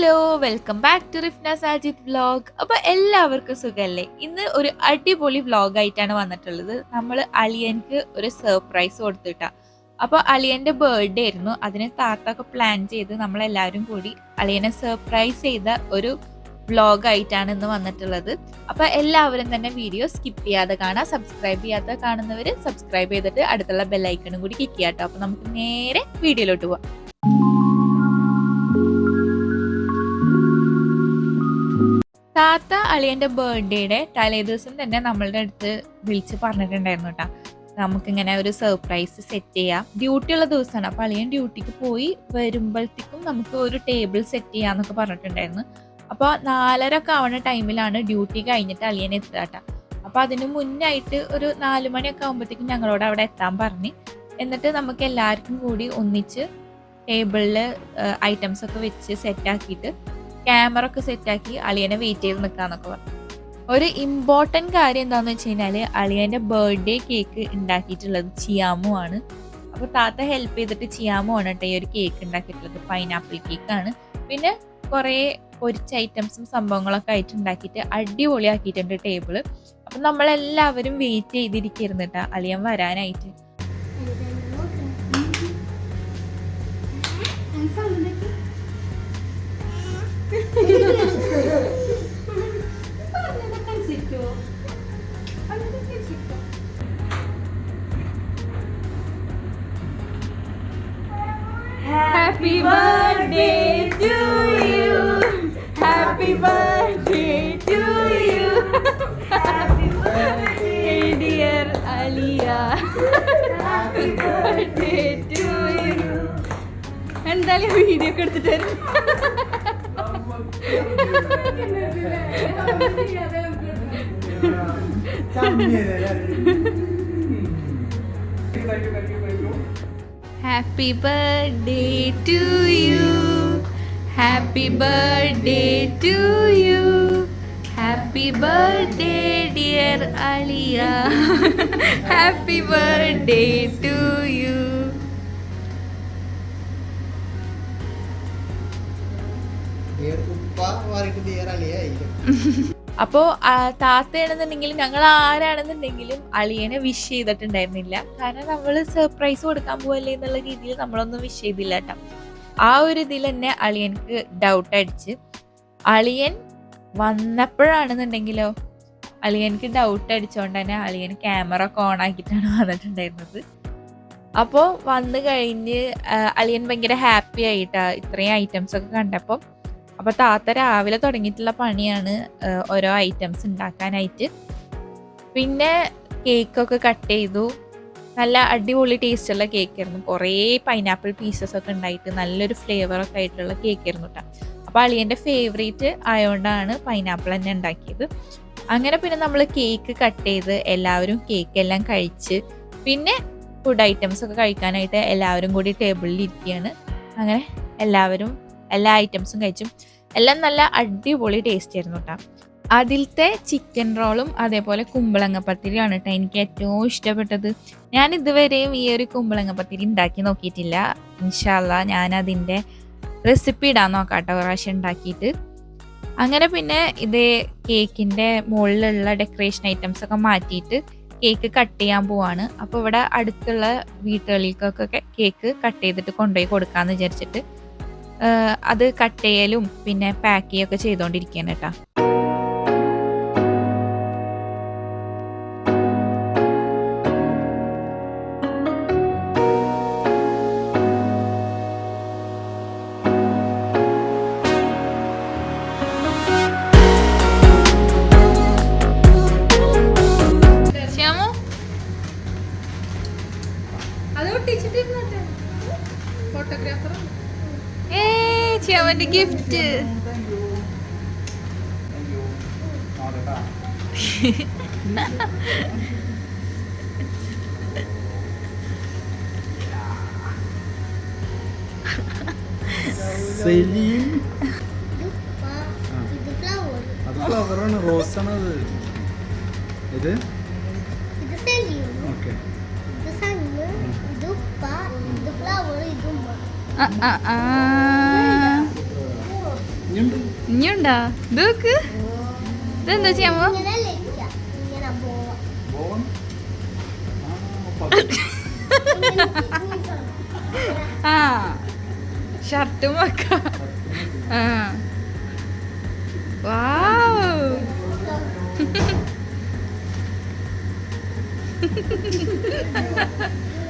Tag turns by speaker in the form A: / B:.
A: Hello welcome back to Rifna Sajid vlog അപ്പോൾ എല്ലാവർക്കും സുഖമല്ലേ ഇന്ന് ഒരു അടിപൊളി ആയിട്ടാണ് വന്നിട്ടുള്ളത് നമ്മൾ അളിയൻക്ക് ഒരു സർപ്രൈസ് കൊടുത്തിട്ട അപ്പോൾ അലിയന്റെ ബർത്ത്ഡേ ആയിരുന്നു അതിന് താത്തൊക്കെ പ്ലാൻ ചെയ്ത് നമ്മളെല്ലാവരും കൂടി അളിയനെ സർപ്രൈസ് ചെയ്ത ഒരു ആയിട്ടാണ് ഇന്ന് വന്നിട്ടുള്ളത് അപ്പോൾ എല്ലാവരും തന്നെ വീഡിയോ സ്കിപ്പ് ചെയ്യാതെ കാണാ സബ്സ്ക്രൈബ് ചെയ്യാതെ കാണുന്നവര് സബ്സ്ക്രൈബ് ചെയ്തിട്ട് അടുത്തുള്ള ബെല്ലൈക്കണും കൂടി ക്ലിക്ക് ചെയ്യാട്ടോ അപ്പൊ അപ്പോൾ നമുക്ക് നേരെ വീഡിയോയിലോട്ട് പോവാം താത്ത അളിയൻ്റെ ബർത്ത്ഡേയുടെ തലേദിവസം തന്നെ നമ്മളുടെ അടുത്ത് വിളിച്ച് പറഞ്ഞിട്ടുണ്ടായിരുന്നു കേട്ടോ നമുക്കിങ്ങനെ ഒരു സർപ്രൈസ് സെറ്റ് ചെയ്യാം ഡ്യൂട്ടി ഉള്ള ദിവസമാണ് അപ്പോൾ അളിയൻ ഡ്യൂട്ടിക്ക് പോയി വരുമ്പോഴത്തേക്കും നമുക്ക് ഒരു ടേബിൾ സെറ്റ് ചെയ്യാമെന്നൊക്കെ പറഞ്ഞിട്ടുണ്ടായിരുന്നു അപ്പോൾ നാലര ഒക്കെ ആവുന്ന ടൈമിലാണ് ഡ്യൂട്ടി കഴിഞ്ഞിട്ട് അളിയൻ എത്തുക കേട്ടോ അപ്പോൾ അതിന് മുന്നായിട്ട് ഒരു നാല് മണിയൊക്കെ ആകുമ്പോഴത്തേക്കും ഞങ്ങളോട് അവിടെ എത്താൻ പറഞ്ഞു എന്നിട്ട് നമുക്ക് എല്ലാവർക്കും കൂടി ഒന്നിച്ച് ടേബിളിൽ ഐറ്റംസ് ഒക്കെ വെച്ച് സെറ്റാക്കിയിട്ട് ക്യാമറ ഒക്കെ സെറ്റാക്കി അളിയനെ വെയിറ്റ് ചെയ്ത് നിൽക്കാന്നൊക്കെ പറഞ്ഞു ഒരു ഇമ്പോർട്ടൻറ്റ് കാര്യം എന്താണെന്ന് വെച്ച് കഴിഞ്ഞാൽ അളിയൻ്റെ ബർത്ത്ഡേ കേക്ക് ഉണ്ടാക്കിയിട്ടുള്ളത് ചിയാമു ആണ് അപ്പോൾ താത്ത ഹെൽപ്പ് ചെയ്തിട്ട് ചിയാമു ആണ് കേട്ടോ ഈ ഒരു കേക്ക് ഉണ്ടാക്കിയിട്ടുള്ളത് പൈനാപ്പിൾ കേക്കാണ് പിന്നെ കുറേ പൊരിച്ച ഐറ്റംസും സംഭവങ്ങളൊക്കെ ആയിട്ട് ഉണ്ടാക്കിയിട്ട് അടിപൊളിയാക്കിയിട്ടുണ്ട് ടേബിൾ അപ്പം നമ്മളെല്ലാവരും വെയിറ്റ് ചെയ്തിരിക്കുന്നു കേട്ടോ അളിയൻ വരാനായിട്ട്
B: happy birthday to you happy birthday to you happy birthday dear Aliya happy birthday to you എന്തായാലും വീഡിയോ ഒക്കെ എടുത്തിട്ട് വരും Happy birthday to you. Happy birthday to you. Happy birthday dear Alia.
C: Happy birthday to you.
A: അപ്പോ താത്തയാണെന്നുണ്ടെങ്കിലും ഞങ്ങൾ ആരാണെന്നുണ്ടെങ്കിലും അളിയനെ wish ചെയ്തിട്ടുണ്ടായിരുന്നില്ല കാരണം നമ്മൾ surprise കൊടുക്കാൻ പോവല്ലേ എന്നുള്ള രീതിയിൽ നമ്മളൊന്നും വിഷ് ചെയ്തില്ല കേട്ടോ ആ ഒരു ഇതിൽ തന്നെ അളിയനക്ക് ഡൗട്ട് അടിച്ച് അളിയൻ വന്നപ്പോഴാണെന്നുണ്ടെങ്കിലോ അളിയനക്ക് ഡൗട്ട് അടിച്ചുകൊണ്ട് തന്നെ അളിയൻ ക്യാമറ ഒക്കെ ഓൺ ആക്കിയിട്ടാണ് വന്നിട്ടുണ്ടായിരുന്നത് അപ്പോൾ വന്നു കഴിഞ്ഞ് അളിയൻ ഭയങ്കര ഹാപ്പി ആയിട്ടാണ് ഇത്രയും ഐറ്റംസ് ഒക്കെ കണ്ടപ്പോൾ അപ്പോൾ താത്ത രാവിലെ തുടങ്ങിയിട്ടുള്ള പണിയാണ് ഓരോ ഐറ്റംസ് ഉണ്ടാക്കാനായിട്ട് പിന്നെ കേക്കൊക്കെ കട്ട് ചെയ്തു നല്ല അടിപൊളി ടേസ്റ്റുള്ള കേക്കായിരുന്നു കുറേ പൈനാപ്പിൾ പീസസ് ഒക്കെ ഉണ്ടായിട്ട് നല്ലൊരു ഫ്ലേവറൊക്കെ ആയിട്ടുള്ള കേക്കായിരുന്നു കേട്ടോ അപ്പോൾ അളിയൻ്റെ ഫേവറേറ്റ് ആയതുകൊണ്ടാണ് പൈനാപ്പിൾ തന്നെ ഉണ്ടാക്കിയത് അങ്ങനെ പിന്നെ നമ്മൾ കേക്ക് കട്ട് ചെയ്ത് എല്ലാവരും കേക്ക് എല്ലാം കഴിച്ച് പിന്നെ ഫുഡ് ഐറ്റംസ് ഒക്കെ കഴിക്കാനായിട്ട് എല്ലാവരും കൂടി ടേബിളിൽ ഇരിക്കുകയാണ് അങ്ങനെ എല്ലാവരും എല്ലാ ഐറ്റംസും കഴിച്ചും എല്ലാം നല്ല അടിപൊളി ടേസ്റ്റ് ആയിരുന്നു കേട്ടോ അതിലത്തെ ചിക്കൻ റോളും അതേപോലെ കുമ്പളങ്ങ പത്തിരിയാണ് കേട്ടോ എനിക്ക് ഏറ്റവും ഇഷ്ടപ്പെട്ടത് ഞാൻ ഇതുവരെയും ഈ ഒരു കുമ്പളങ്ങ പത്തിരി ഉണ്ടാക്കി നോക്കിയിട്ടില്ല ഇൻഷാല്ല ഞാനതിൻ്റെ റെസിപ്പി ഇടാൻ നോക്കാം കേട്ടോ പ്രാവശ്യം ഉണ്ടാക്കിയിട്ട് അങ്ങനെ പിന്നെ ഇത് കേക്കിൻ്റെ മുകളിലുള്ള ഡെക്കറേഷൻ ഐറ്റംസ് ഒക്കെ മാറ്റിയിട്ട് കേക്ക് കട്ട് ചെയ്യാൻ പോവാണ് അപ്പോൾ ഇവിടെ അടുത്തുള്ള വീട്ടുകളിലേക്കൊക്കെ കേക്ക് കട്ട് ചെയ്തിട്ട് കൊണ്ടുപോയി കൊടുക്കാമെന്ന് വിചാരിച്ചിട്ട് അത് കട്ട് ചെയ്യലും പിന്നെ പാക്ക് ചെയ്യൊക്കെ ചെയ്തുകൊണ്ടിരിക്കുകയാണ് കേട്ടോ
B: ഫോട്ടോഗ്രാഫർ
A: ചേച്ചി അവന്റെ ഗിഫ്റ്റ്
C: സലീം അത് ഫ്ലവറാണ് റോസാണ് അത് ഇത് ഓക്കെ
D: ഇത് ഫ്ലവർ ഇതും
A: ആ ആ ആ
B: ഇനിയുണ്ടാ
D: ഇതൊക്ക് ഇതെന്താ ചെയ്യാൻ
E: ആ ഷർട്ടും
B: വെക്കാം ആ
D: ഷർട്ട് Ha ha ha